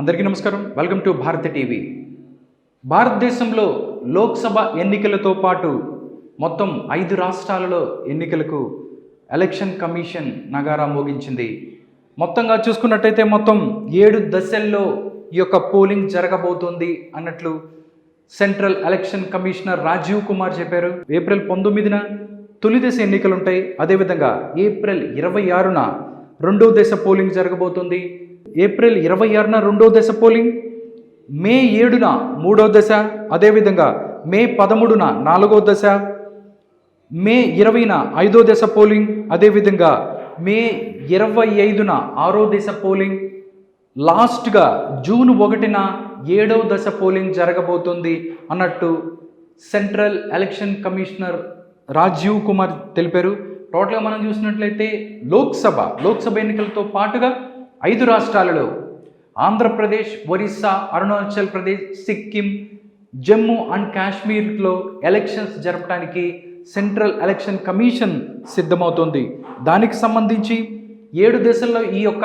అందరికీ నమస్కారం. Welcome to భారత టీవీ భారతదేశంలో లోక్సభ ఎన్నికలతో పాటు మొత్తం ఐదు రాష్ట్రాలలో ఎన్నికలకు ఎలక్షన్ కమిషన్ నగారా మోగించింది. మొత్తంగా చూసుకున్నట్టయితే మొత్తం ఏడు దశల్లో ఈ యొక్క పోలింగ్ జరగబోతోంది అన్నట్లు central election commissioner Rajiv Kumar చెప్పారు. ఏప్రిల్ పంతొమ్మిదిన తొలి దశ ఎన్నికలు ఉంటాయి అదేవిధంగా ఏప్రిల్ ఇరవై ఆరున రెండో దశ పోలింగ్ జరగబోతుంది. ఏప్రిల్ ఇరవై ఆరున రెండో దశ పోలింగ్ మే ఏడున మూడో దశ అదేవిధంగా మే పదమూడున నాలుగో దశ మే ఇరవైన ఐదో దశ పోలింగ్ అదేవిధంగా మే ఇరవై ఐదున ఆరో దశ పోలింగ్ లాస్ట్గా జూన్ ఒకటిన ఏడవ దశ పోలింగ్ జరగబోతుంది అన్నట్టు central election commissioner Rajiv Kumar తెలిపారు. టోటల్గా మనం చూసినట్లయితే లోక్సభ లోక్సభ ఎన్నికలతో పాటుగా ఐదు రాష్ట్రాలలో ఆంధ్రప్రదేశ్ ఒరిస్సా అరుణాచల్ ప్రదేశ్ సిక్కిం జమ్మూ అండ్ కాశ్మీర్లో ఎలక్షన్స్ జరపడానికి సెంట్రల్ ఎలక్షన్ కమిషన్ సిద్ధమవుతోంది. దానికి సంబంధించి ఏడు దశల్లో ఈ యొక్క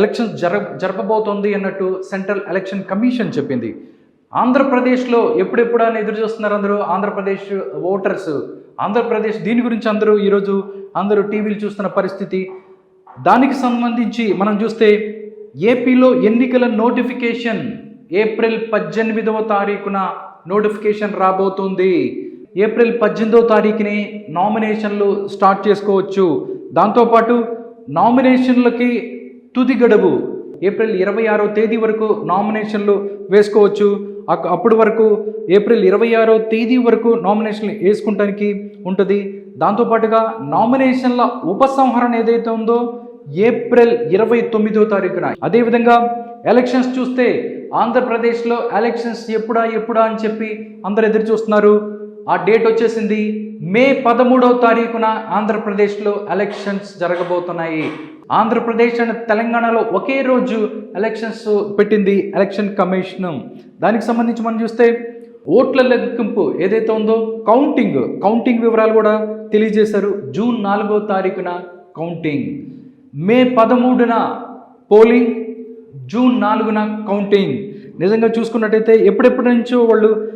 ఎలక్షన్స్ జర జరపబోతోంది అన్నట్టు సెంట్రల్ ఎలక్షన్ కమిషన్ చెప్పింది. ఆంధ్రప్రదేశ్లో ఎప్పుడెప్పుడు అని ఎదురు చూస్తున్నారు అందరూ? ఆంధ్రప్రదేశ్ ఓటర్స్. ఆంధ్రప్రదేశ్ దీని గురించి అందరూ ఈరోజు అందరూ టీవీలు చూస్తున్న పరిస్థితి. దానికి సంబంధించి మనం చూస్తే ఏపీలో ఎన్నికల నోటిఫికేషన్ ఏప్రిల్ పద్దెనిమిదవ తారీఖున నోటిఫికేషన్ రాబోతుంది. ఏప్రిల్ పద్దెనిమిదవ తారీఖుని నామినేషన్లు స్టార్ట్ చేసుకోవచ్చు. దాంతోపాటు నామినేషన్లకి తుది గడువు ఏప్రిల్ ఇరవై ఆరో తేదీ వరకు నామినేషన్లు వేసుకోవచ్చు. అప్పటి వరకు ఏప్రిల్ ఇరవై ఆరో తేదీ వరకు నామినేషన్లు వేసుకుంటానికి ఉంటుంది. దాంతోపాటుగా నామినేషన్ల ఉపసంహరణ ఏదైతే ఉందో ఏప్రిల్ ఇరవై తొమ్మిదో తారీఖున. అదేవిధంగా ఎలక్షన్స్ చూస్తే ఆంధ్రప్రదేశ్లో ఎలక్షన్స్ ఎప్పుడా ఎప్పుడా అని చెప్పి అందరు ఎదురు చూస్తున్నారు. ఆ డేట్ వచ్చేసింది మే పదమూడవ తారీఖున ఆంధ్రప్రదేశ్లో ఎలక్షన్స్ జరగబోతున్నాయి. ఆంధ్రప్రదేశ్ అండ్ తెలంగాణలో ఒకే రోజు ఎలక్షన్స్ పెట్టింది ఎలక్షన్ కమిషన్. దానికి సంబంధించి మనం చూస్తే ఓట్ల లెక్కింపు ఏదైతే ఉందో కౌంటింగ్ కౌంటింగ్ వివరాలు కూడా తెలియజేశారు. జూన్ నాలుగో తారీఖున కౌంటింగ్. మే పదమూడున పోలింగ్ జూన్ నాలుగున కౌంటింగ్. నిజంగా చూసుకున్నట్టయితే ఎప్పుడెప్పటి నుంచో వాళ్ళు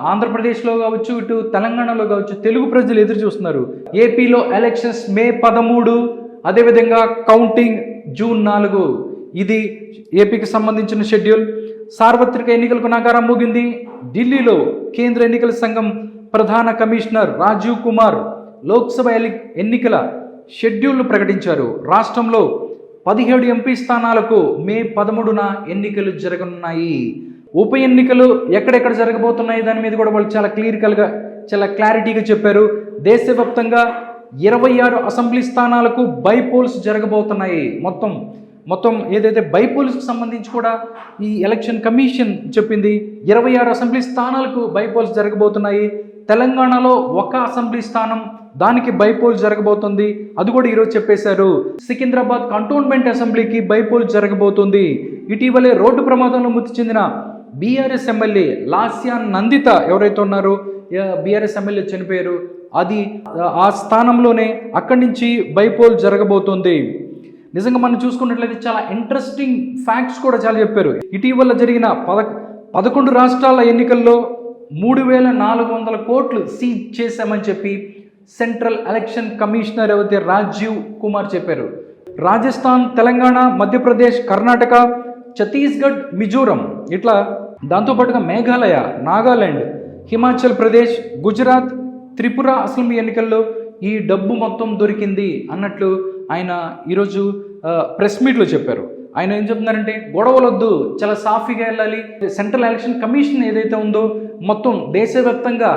ఆంధ్రప్రదేశ్లో కావచ్చు ఇటు తెలంగాణలో కావచ్చు తెలుగు ప్రజలు ఎదురు చూస్తున్నారు. ఏపీలో ఎలక్షన్స్ మే పదమూడు అదేవిధంగా కౌంటింగ్ జూన్ నాలుగు. ఇది ఏపీకి సంబంధించిన షెడ్యూల్. సార్వత్రిక ఎన్నికలకు నగారం ముగింది. ఢిల్లీలో కేంద్ర ఎన్నికల సంఘం ప్రధాన కమిషనర్ రాజీవ్ కుమార్ లోక్సభ ఎలి- ఎన్నికల షెడ్యూల్ను ప్రకటించారు. రాష్ట్రంలో పదిహేడు ఎంపీ స్థానాలకు మే పదమూడున ఎన్నికలు జరగనున్నాయి. ఉప ఎన్నికలు ఎక్కడెక్కడ జరగబోతున్నాయి దాని మీద కూడా వాళ్ళు చాలా క్లియర్కల్గా చాలా క్లారిటీగా చెప్పారు. దేశవ్యాప్తంగా ఇరవై ఆరు అసెంబ్లీ స్థానాలకు బైపోల్స్ జరగబోతున్నాయి. మొత్తం మొత్తం ఏదైతే బైపోల్స్కి సంబంధించి కూడా ఈ ఎలక్షన్ కమిషన్ చెప్పింది ఇరవై ఆరు అసెంబ్లీ స్థానాలకు బైపోల్స్ జరగబోతున్నాయి. తెలంగాణలో ఒక అసెంబ్లీ స్థానం దానికి బైపోల్ జరగబోతుంది. అది కూడా ఈరోజు చెప్పేశారు. సికింద్రాబాద్ కంటోన్మెంట్ అసెంబ్లీకి బైపోల్ జరగబోతుంది. ఇటీవలే రోడ్డు ప్రమాదంలో మృతి చెందిన బీఆర్ఎస్ ఎమ్మెల్యే లాస్యాన్ నందిత ఎవరైతే ఉన్నారో బీఆర్ఎస్ ఎమ్మెల్యే చనిపోయారు. అది ఆ స్థానంలోనే అక్కడి నుంచి బైపోల్ జరగబోతుంది. నిజంగా మనం చూసుకున్నట్లయితే చాలా ఇంట్రెస్టింగ్ ఫ్యాక్ట్స్ కూడా చాలా చెప్పారు. ఇటీవల జరిగిన పద పదకొండు రాష్ట్రాల ఎన్నికల్లో మూడు వేల నాలుగు వందల కోట్లు సీజ్ చేశామని చెప్పి సెంట్రల్ ఎలక్షన్ కమిషనర్ ఎవరైతే రాజీవ్ కుమార్ చెప్పారు. రాజస్థాన్ తెలంగాణ మధ్యప్రదేశ్ కర్ణాటక ఛత్తీస్గఢ్ మిజోరం ఇట్లా దాంతోపాటుగా మేఘాలయ నాగాలాండ్ హిమాచల్ ప్రదేశ్ గుజరాత్ త్రిపుర అసెంబ్లీ ఎన్నికల్లో ఈ డబ్బు మొత్తం దొరికింది అన్నట్లు ఆయన ఈరోజు ప్రెస్ మీట్లో చెప్పారు. ఆయన ఏం చెప్తున్నారంటే గొడవలొద్దు చాలా సాఫీగా వెళ్ళాలి. సెంట్రల్ ఎలక్షన్ కమిషన్ ఏదైతే ఉందో మొత్తం దేశవ్యాప్తంగా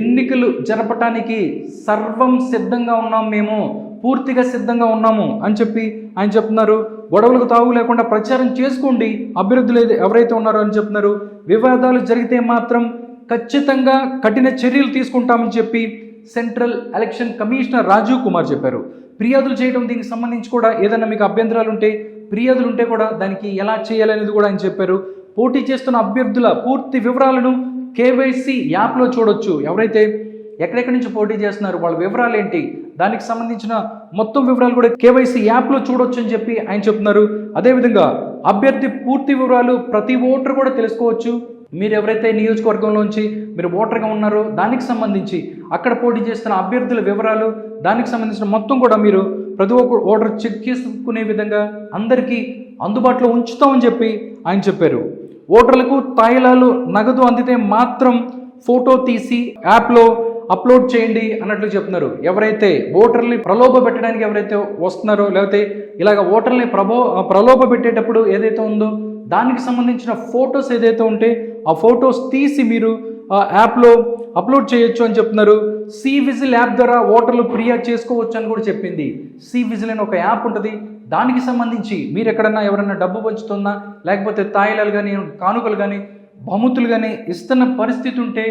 ఎన్నికలు జరపటానికి సర్వం సిద్ధంగా ఉన్నాం మేము పూర్తిగా సిద్ధంగా ఉన్నాము అని చెప్పి ఆయన చెప్తున్నారు. గొడవలకు తావు లేకుండా ప్రచారం చేసుకోండి అభ్యర్థులు ఎవరైతే ఉన్నారో అని చెప్తున్నారు. వివాదాలు జరిగితే మాత్రం ఖచ్చితంగా కఠిన చర్యలు తీసుకుంటామని చెప్పి central election commissioner Rajiv Kumar చెప్పారు. ఫిర్యాదులు చేయడం దీనికి సంబంధించి కూడా ఏదైనా మీకు అభ్యంతరాలు ఉంటే ఫిర్యాదులు ఉంటే కూడా దానికి ఎలా చేయాలనేది కూడా ఆయన చెప్పారు. పోటీ చేస్తున్న అభ్యర్థుల పూర్తి వివరాలను కేవైసీ యాప్లో చూడొచ్చు. ఎవరైతే ఎక్కడెక్కడి నుంచి పోటీ చేస్తున్నారు వాళ్ళ వివరాలు ఏంటి దానికి సంబంధించిన మొత్తం వివరాలు కూడా కేవైసీ యాప్లో చూడొచ్చు అని చెప్పి ఆయన చెప్తున్నారు. అదేవిధంగా అభ్యర్థి పూర్తి వివరాలు ప్రతి ఓటర్ కూడా తెలుసుకోవచ్చు. మీరు ఎవరైతే నియోజకవర్గంలోంచి మీరు ఓటర్గా ఉన్నారో దానికి సంబంధించి అక్కడ పోటీ చేస్తున్న అభ్యర్థుల వివరాలు దానికి సంబంధించిన మొత్తం కూడా మీరు ప్రతి ఒక్క ఓటర్ చెక్ చేసుకునే విధంగా అందరికీ అందుబాటులో ఉంచుతామని చెప్పి ఆయన చెప్పారు. ఓటర్లకు తాయిలాలు నగదు అందితే మాత్రం ఫోటో తీసి యాప్లో అప్లోడ్ చేయండి అన్నట్లు చెప్తున్నారు. ఎవరైతే ఓటర్ని ప్రలోభ పెట్టడానికి ఎవరైతే వస్తున్నారో లేకపోతే ఇలాగ ఓటర్ని ప్రభో ప్రలోభ పెట్టేటప్పుడు ఏదైతే ఉందో దానికి సంబంధించిన ఫొటోస్ ఏదైతే ఉంటే ఆ ఫొటోస్ తీసి మీరు యాప్లో అప్లోడ్ చేయొచ్చు అని చెప్తున్నారు. సి విజిల్ యాప్ ద్వారా ఓటర్లు ఫిర్యాదు చేసుకోవచ్చు అని కూడా చెప్పింది. సి విజిల్ అని ఒక యాప్ ఉంటుంది. దానికి సంబంధించి మీరు ఎక్కడన్నా ఎవరైనా డబ్బు పంచుతున్నా లేకపోతే తాయిలాలు కానీ కానుకలు కానీ బహుమతులు కానీ ఇస్తున్న పరిస్థితి ఉంటే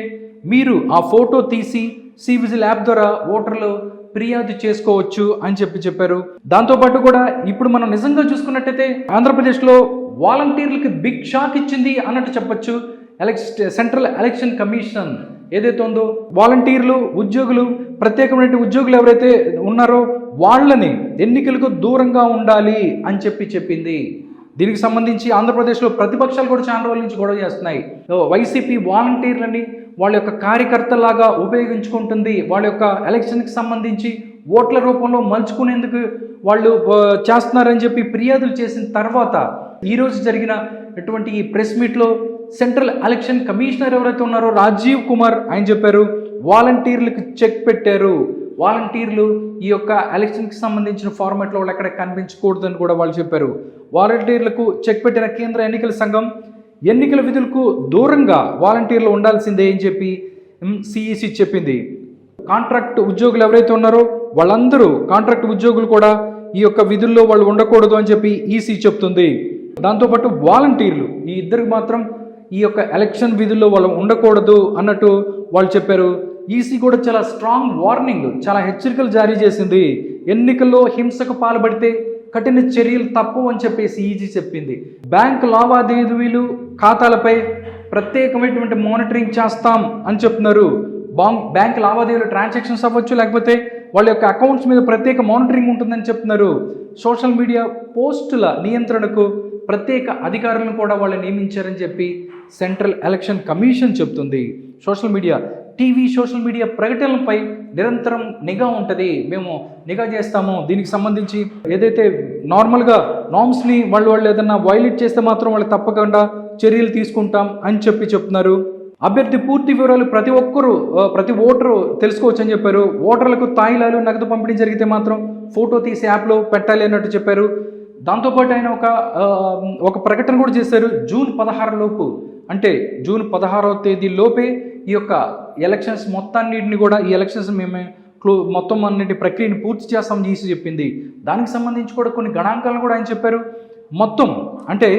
మీరు ఆ ఫోటో తీసి సి విజిల్ యాప్ ద్వారా ఓటర్లు ఫిర్యాదు చేసుకోవచ్చు అని చెప్పి చెప్పారు. దాంతోపాటు కూడా ఇప్పుడు మనం నిజంగా చూసుకున్నట్టయితే ఆంధ్రప్రదేశ్లో వాలంటీర్లకి బిగ్ షాక్ ఇచ్చింది అన్నట్టు చెప్పొచ్చు. ఎలక్ష సెంట్రల్ ఎలక్షన్ కమిషన్ ఏదైతే ఉందో వాలంటీర్లు ఉద్యోగులు ప్రత్యేకమైన ఉద్యోగులు ఎవరైతే ఉన్నారో వాళ్ళని ఎన్నికలకు దూరంగా ఉండాలి అని చెప్పి చెప్పింది. దీనికి సంబంధించి ఆంధ్రప్రదేశ్లో ప్రతిపక్షాలు కూడా చాలా రోజుల నుంచి గొడవ చేస్తున్నాయి. వైసీపీ వాలంటీర్లని వాళ్ళ యొక్క కార్యకర్తలాగా ఉపయోగించుకుంటుంది. వాళ్ళ యొక్క ఎలక్షన్కి సంబంధించి ఓట్ల రూపంలో మలుచుకునేందుకు వాళ్ళు చేస్తున్నారని చెప్పి ఫిర్యాదులు చేసిన తర్వాత ఈరోజు జరిగిన ఇటువంటి ఈ ప్రెస్ మీట్లో సెంట్రల్ ఎలక్షన్ కమిషనర్ ఎవరైతే ఉన్నారో రాజీవ్ కుమార్ ఆయన చెప్పారు వాలంటీర్లకు చెక్ పెట్టారు. వాలంటీర్లు ఈ యొక్క ఎలక్షన్కి సంబంధించిన ఫార్మాట్లో వాళ్ళు ఎక్కడ కనిపించకూడదని కూడా వాళ్ళు చెప్పారు. వాలంటీర్లకు చెక్ పెట్టిన కేంద్ర ఎన్నికల సంఘం ఎన్నికల విధులకు దూరంగా వాలంటీర్లు ఉండాల్సిందే అని చెప్పి సిఈసి చెప్పింది. కాంట్రాక్ట్ ఉద్యోగులు ఎవరైతే ఉన్నారో వాళ్ళందరూ కాంట్రాక్ట్ ఉద్యోగులు కూడా ఈ యొక్క విధుల్లో వాళ్ళు ఉండకూడదు అని చెప్పి ఈసీ చెప్తుంది. దాంతోపాటు వాలంటీర్లు ఈ ఇద్దరికి మాత్రం ఈ యొక్క ఎలక్షన్ విధుల్లో వాళ్ళు ఉండకూడదు అన్నట్టు వాళ్ళు చెప్పారు. ఈసీ కూడా చాలా స్ట్రాంగ్ వార్నింగ్ చాలా హెచ్చరికలు జారీ చేసింది. ఎన్నికల్లో హింసకు పాల్పడితే కఠిన చర్యలు తప్పు అని చెప్పేసి ఈజీ చెప్పింది. బ్యాంక్ లావాదేవీలు ఖాతాలపై ప్రత్యేకమైనటువంటి మానిటరింగ్ చేస్తాం అని చెప్తున్నారు. బాంక్ బ్యాంక్ లావాదేవీలు ట్రాన్సాక్షన్స్ అవ్వచ్చు లేకపోతే వాళ్ళ యొక్క అకౌంట్స్ మీద ప్రత్యేక మానిటరింగ్ ఉంటుందని చెప్తున్నారు. సోషల్ మీడియా పోస్టుల నియంత్రణకు ప్రత్యేక అధికారులను కూడా వాళ్ళు నియమించారని చెప్పి సెంట్రల్ ఎలక్షన్ కమిషన్ చెప్తుంది. Social media TV social media ప్రకటనలపై నిరంతరం నిఘా ఉంటుంది. మేము నిఘా చేస్తాము. దీనికి సంబంధించి ఏదైతే నార్మల్గా నామ్స్ని వాళ్ళు వాళ్ళు ఏదన్నా వైలేట్ చేస్తే మాత్రం వాళ్ళు తప్పకుండా చర్యలు తీసుకుంటాం అని చెప్పి చెప్తున్నారు. అభ్యర్థి పూర్తి వివరాలు ప్రతి ఒక్కరు ప్రతి ఓటరు తెలుసుకోవచ్చు అని చెప్పారు. ఓటర్లకు తాయిలాలు నగదు పంపిణీ జరిగితే మాత్రం ఫోటో తీసి యాప్లో పెట్టాలి అన్నట్టు చెప్పారు. దాంతోపాటు ఆయన ఒక ఒక ప్రకటన కూడా చేశారు. జూన్ పదహారు లోపు. అంటే జూన్ పదహారవ తేదీ లోపే ఈ యొక్క ఎలక్షన్స్ మొత్తాన్నిటిని కూడా ఈ ఎలక్షన్స్ మేమే క్లో మొత్తం అన్నిటి ప్రక్రియను పూర్తి చేస్తామని చేసి చెప్పింది. దానికి సంబంధించి కూడా కొన్ని గణాంకాలను కూడా ఆయన చెప్పారు. మొత్తం అంటే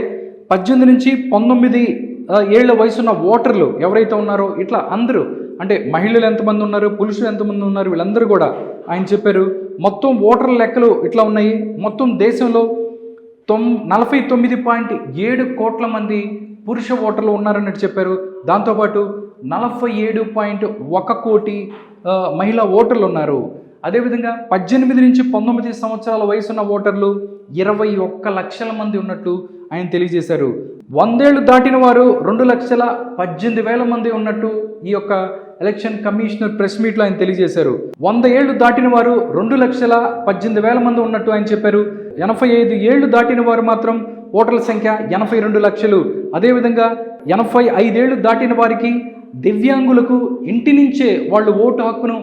పద్దెనిమిది నుంచి పంతొమ్మిది ఏళ్ళ ఏళ్ళ వయసున్న ఓటర్లు ఎవరైతే ఉన్నారో ఇట్లా అందరూ అంటే మహిళలు ఎంతమంది ఉన్నారు పురుషులు ఎంతమంది ఉన్నారు వీళ్ళందరూ కూడా ఆయన చెప్పారు. మొత్తం ఓటర్ల లెక్కలు ఇట్లా ఉన్నాయి. మొత్తం దేశంలో తొమ్ నలభై తొమ్మిది పాయింట్ ఏడు కోట్ల మంది పురుష ఓటర్లు ఉన్నారన్నట్టు చెప్పారు. దాంతోపాటు నలభై ఏడు పాయింట్ ఒక కోటి మహిళా ఓటర్లు ఉన్నారు. అదేవిధంగా పద్దెనిమిది నుంచి పంతొమ్మిది సంవత్సరాల వయసున్న ఓటర్లు ఇరవై ఒక్క లక్షల మంది ఉన్నట్టు ఆయన తెలియజేశారు. వందేళ్ళు దాటిన వారు రెండు లక్షల పద్దెనిమిది వేల మంది ఉన్నట్టు ఈ యొక్క ఎలక్షన్ కమిషనర్ ప్రెస్ మీట్లో ఆయన తెలియజేశారు. వంద ఏళ్ళు దాటిన వారు రెండు లక్షల పద్దెనిమిది వేల మంది ఉన్నట్టు ఆయన చెప్పారు. ఎనభై ఐదు ఏళ్ళు దాటిన వారు మాత్రం ఓటర్ల సంఖ్య ఎనభై రెండు లక్షలు. అదేవిధంగా ఎనభై ఐదేళ్ళు దాటిన వారికి దివ్యాంగులకు ఇంటి నుంచే వాళ్ళు ఓటు హక్కును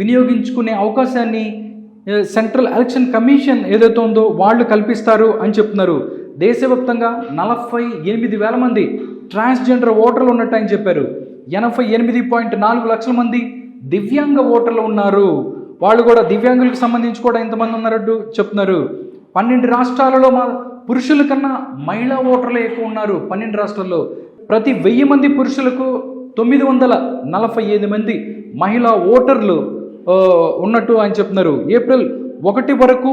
వినియోగించుకునే అవకాశాన్ని సెంట్రల్ ఎలక్షన్ కమిషన్ ఏదైతే ఉందో వాళ్ళు కల్పిస్తారు అని చెప్తున్నారు. దేశవ్యాప్తంగా నలభై ఎనిమిది వేల మంది ట్రాన్స్జెండర్ ఓటర్లు ఉన్నట్టు చెప్పారు. ఎనభై ఎనిమిది పాయింట్ నాలుగు లక్షల మంది దివ్యాంగ ఓటర్లు ఉన్నారు. వాళ్ళు కూడా దివ్యాంగులకు సంబంధించి కూడా ఎంతమంది ఉన్నారంటూ చెప్తున్నారు. పన్నెండు రాష్ట్రాలలో మా పురుషుల కన్నా మహిళా ఓటర్లు ఎక్కువ ఉన్నారు పన్నెండు రాష్ట్రాల్లో. ప్రతి వెయ్యి మంది పురుషులకు తొమ్మిది వందల నలభై ఐదు మంది మహిళా ఓటర్లు ఉన్నట్టు ఆయన చెప్తున్నారు. ఏప్రిల్ ఒకటి వరకు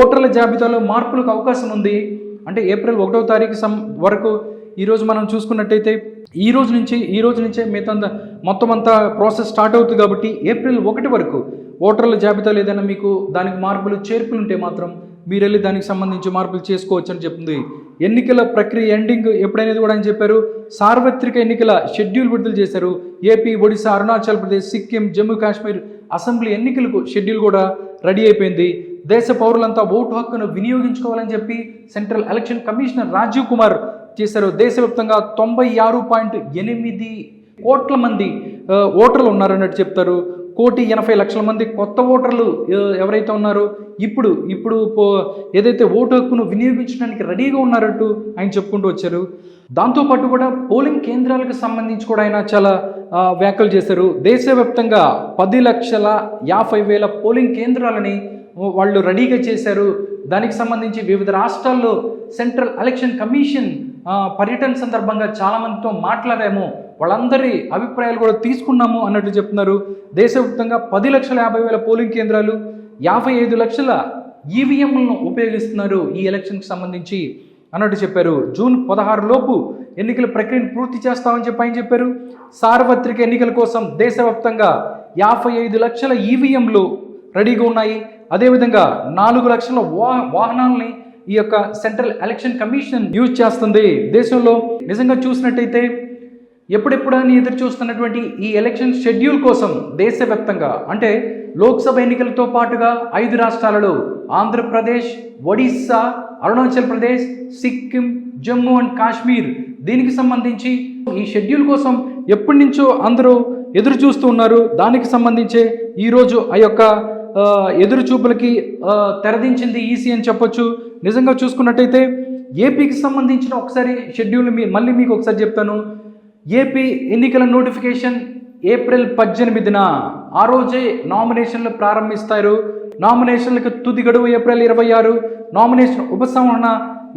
ఓటర్ల జాబితాలో మార్పులకు అవకాశం ఉంది. అంటే ఏప్రిల్ ఒకటో తారీఖు సం వరకు ఈరోజు మనం చూసుకున్నట్టయితే ఈ రోజు నుంచి ఈ రోజు నుంచే మిగతా మొత్తం అంతా ప్రాసెస్ స్టార్ట్ అవుతుంది కాబట్టి ఏప్రిల్ ఒకటి వరకు ఓటర్ల జాబితాలో ఏదైనా మీకు దానికి మార్పులు చేర్పులు ఉంటే మాత్రం మీరు వెళ్ళి దానికి సంబంధించి మార్పులు చేసుకోవచ్చు అని చెప్తుంది. ఎన్నికల ప్రక్రియ ఎండింగ్ ఎప్పుడైనది కూడా అని చెప్పారు. సార్వత్రిక ఎన్నికల షెడ్యూల్ విడుదల చేశారు. ఏపీ ఒడిశా అరుణాచల్ ప్రదేశ్ సిక్కిం జమ్మూ కాశ్మీర్ అసెంబ్లీ ఎన్నికలకు షెడ్యూల్ కూడా రెడీ అయిపోయింది. దేశ పౌరులంతా ఓటు హక్కును వినియోగించుకోవాలని చెప్పి central election commissioner Rajiv Kumar చేశారు. దేశవ్యాప్తంగా తొంభై ఆరు పాయింట్ ఎనిమిది కోట్ల మంది ఓటర్లు ఉన్నారన్నట్టు చెప్తారు. కోటి ఎనభై లక్షల మంది కొత్త ఓటర్లు ఎవరైతే ఉన్నారో ఇప్పుడు ఇప్పుడు పో ఏదైతే ఓటు హక్కును వినియోగించడానికి రెడీగా ఉన్నారంటూ ఆయన చెప్పుకుంటూ వచ్చారు. దాంతోపాటు కూడా పోలింగ్ కేంద్రాలకు సంబంధించి కూడా ఆయన చాలా వ్యాఖ్యలు చేశారు. దేశవ్యాప్తంగా పది లక్షల యాభై వేల పోలింగ్ కేంద్రాలని వాళ్ళు రెడీగా చేశారు. దానికి సంబంధించి వివిధ రాష్ట్రాల్లో సెంట్రల్ ఎలక్షన్ కమిషన్ పర్యటన సందర్భంగా చాలా మందితో మాట్లాడాము. వాళ్ళందరి అభిప్రాయాలు కూడా తీసుకున్నాము అన్నట్టు చెప్తున్నారు. దేశవ్యాప్తంగా పది లక్షల యాభై వేల పోలింగ్ కేంద్రాలు యాభై ఐదు లక్షల ఈవీఎంలను ఉపయోగిస్తున్నారు ఈ ఎలక్షన్కి సంబంధించి అన్నట్టు చెప్పారు. జూన్ పదహారు లోపు ఎన్నికల ప్రక్రియను పూర్తి చేస్తామని చెప్పి ఆయన చెప్పారు. సార్వత్రిక ఎన్నికల కోసం దేశవ్యాప్తంగా యాభై ఐదు లక్షల ఈవీఎంలు రెడీగా ఉన్నాయి. అదేవిధంగా నాలుగు లక్షల వా వాహనాలని ఈ యొక్క సెంట్రల్ ఎలక్షన్ కమిషన్ యూజ్ చేస్తుంది. దేశంలో నిజంగా చూసినట్టయితే ఎప్పుడెప్పుడని ఎదురు చూస్తున్నటువంటి ఈ ఎలక్షన్ షెడ్యూల్ కోసం దేశవ్యాప్తంగా అంటే లోక్సభ ఎన్నికలతో పాటుగా ఐదు రాష్ట్రాలలో ఆంధ్రప్రదేశ్ ఒడిస్సా అరుణాచల్ ప్రదేశ్ సిక్కిం జమ్మూ అండ్ కాశ్మీర్ దీనికి సంబంధించి ఈ షెడ్యూల్ కోసం ఎప్పటి నుంచో అందరూ ఎదురు చూస్తూ ఉన్నారు. దానికి సంబంధించే ఈరోజు ఆ యొక్క ఎదురు చూపులకి తెరదించింది ఈసీ అని చెప్పొచ్చు. నిజంగా చూసుకున్నట్టయితే ఏపీకి సంబంధించిన ఒకసారి షెడ్యూల్ మీ మళ్ళీ మీకు ఒకసారి చెప్తాను. ఏపీ ఎన్నికల నోటిఫికేషన్ ఏప్రిల్ పద్దెనిమిదిన ఆ రోజే నామినేషన్లు ప్రారంభిస్తారు. నామినేషన్లకు తుది గడువు ఏప్రిల్ ఇరవై ఆరు నామినేషన్ ఉపసంహరణ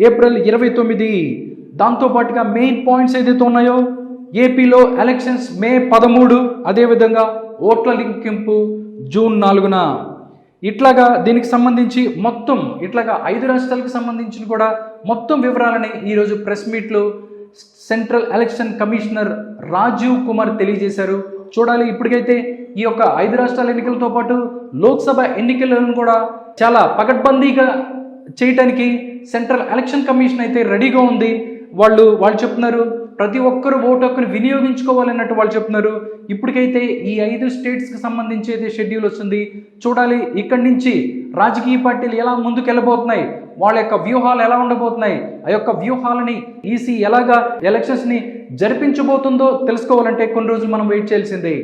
ఏప్రిల్ ఇరవై తొమ్మిది. దాంతోపాటుగా మెయిన్ పాయింట్స్ ఏదైతే ఉన్నాయో ఏపీలో ఎలక్షన్స్ మే పదమూడు అదేవిధంగా ఓట్ల లింకింపు జూన్ నాలుగున. ఇట్లాగా దీనికి సంబంధించి మొత్తం ఇట్లాగా ఐదు రాష్ట్రాలకు సంబంధించిన కూడా మొత్తం వివరాలని ఈరోజు ప్రెస్ మీట్లు central election commissioner Rajiv Kumar తెలియజేశారు. చూడాలి ఇప్పటికైతే ఈ యొక్క ఐదు రాష్ట్రాల ఎన్నికలతో పాటు లోక్సభ ఎన్నికలను కూడా చాలా పకడ్బందీగా చేయటానికి సెంట్రల్ ఎలక్షన్ కమిషన్ అయితే రెడీగా ఉంది. వాళ్ళు వాళ్ళు చెప్తున్నారు ప్రతి ఒక్కరు ఓటు హక్కును వినియోగించుకోవాలన్నట్టు వాళ్ళు చెప్తున్నారు. ఇప్పటికైతే ఈ ఐదు స్టేట్స్కి సంబంధించి అయితే షెడ్యూల్ వస్తుంది. చూడాలి ఇక్కడి నుంచి రాజకీయ పార్టీలు ఎలా ముందుకు వెళ్ళబోతున్నాయి వాళ్ళ యొక్క వ్యూహాలు ఎలా ఉండబోతున్నాయి ఆ యొక్క వ్యూహాలని ఈసీ ఎలాగా ఎలక్షన్స్ని జరిపించబోతుందో తెలుసుకోవాలంటే కొన్ని రోజులు మనం వెయిట్ చేయాల్సిందే.